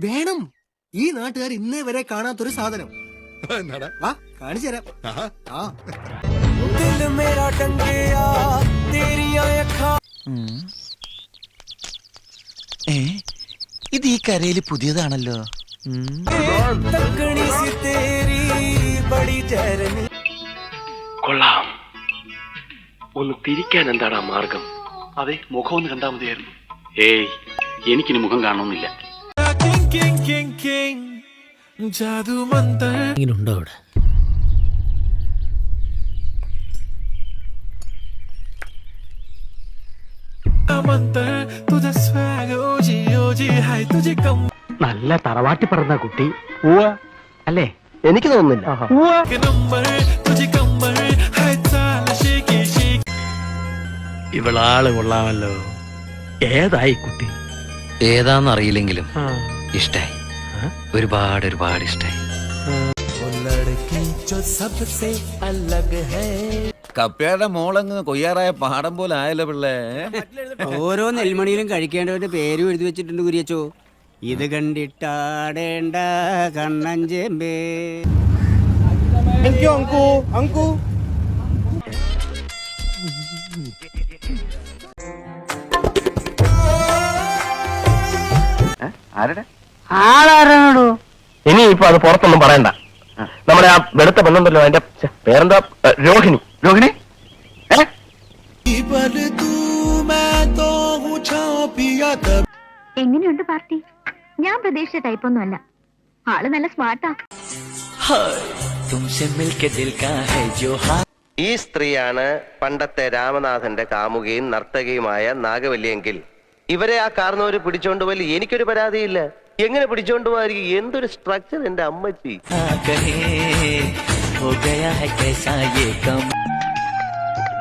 വേണം. ഈ നാട്ടുകാർ ഇന്നേ വരെ കാണാത്തൊരു സാധനം. വാ കാണിച്ചു തരാം. ഇത് ഈ കരയിൽ പുതിയതാണല്ലോ. കൊള്ളാം. ഒന്ന് തിരിക്കാൻ എന്താണ് മാർഗം? അതെ മുഖം ഒന്ന് കണ്ടാൽ മതിയായിരുന്നു. ഏയ് എനിക്കിനി മുഖം കാണണമെന്നില്ല. ഇങ്ങനുണ്ടോ അവിടെ? നല്ല തറവാട്ടി പറഞ്ഞ കുട്ടി. അല്ലേ? എനിക്ക് തോന്നുന്നില്ല. ഇവളാൾ കൊള്ളാമല്ലോ. ഏതായി കുട്ടി? ഏതാന്നറിയില്ലെങ്കിലും ഇഷ്ടായി. ഒരുപാട് ഒരുപാട് ഇഷ്ടമായി കപ്പയുടെ മോളങ്ങ് കൊയ്യാറായ പാടം പോലെ ആയല്ലോ പിള്ളേ. ഓരോ നെൽമണിയിലും കഴിക്കേണ്ടവന്റെ പേരും എഴുതി വെച്ചിട്ടുണ്ട് കുരിയച്ചോ. ഇത് കണ്ടിട്ടാടേണ്ട കണ്ണഞ്ചേമ്പേ താങ്ക് അങ്കു അങ്കു ആരുടെ? ഇനി ഇപ്പൊ അത് പുറത്തൊന്നും പറയണ്ട. നമ്മുടെ ആ വെളുത്ത പെണ്ണുണ്ടല്ലോ അതിന്റെ പേരെന്താ? രോഹിണി. രോഹിണി? എങ്ങനെയുണ്ട് പാർട്ടി? ഞാൻ പ്രതീക്ഷിച്ച ടൈപ്പൊന്നും അല്ല. ആൾ നല്ല സ്മാർട്ടാ. ഈ സ്ത്രീയാണ് പണ്ടത്തെ രാമനാഥന്റെ കാമുകയും നർത്തകിയുമായ നാഗവല്ലിയെങ്കിൽ. ഇവരെ ആ കാർന്നവര് പിടിച്ചോണ്ടുപോയി എനിക്കൊരു പരാതിയില്ല. എങ്ങനെ പിടിച്ചോണ്ട് പോകാതിരിക്കും എന്തൊരു സ്ട്രക്ചർ എന്റെ അമ്മച്ചി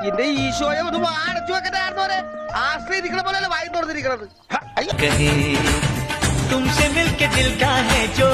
എന്റെ ഈശോയെ ഒന്ന് അടച്ചു വെക്കട്ടെ ആശ്രയിക്കണ പോലെ വായി തുറന്നിരിക്കണത് തുംസെ മിൽക്കെ ദിൽ കാ ഹേ ജോ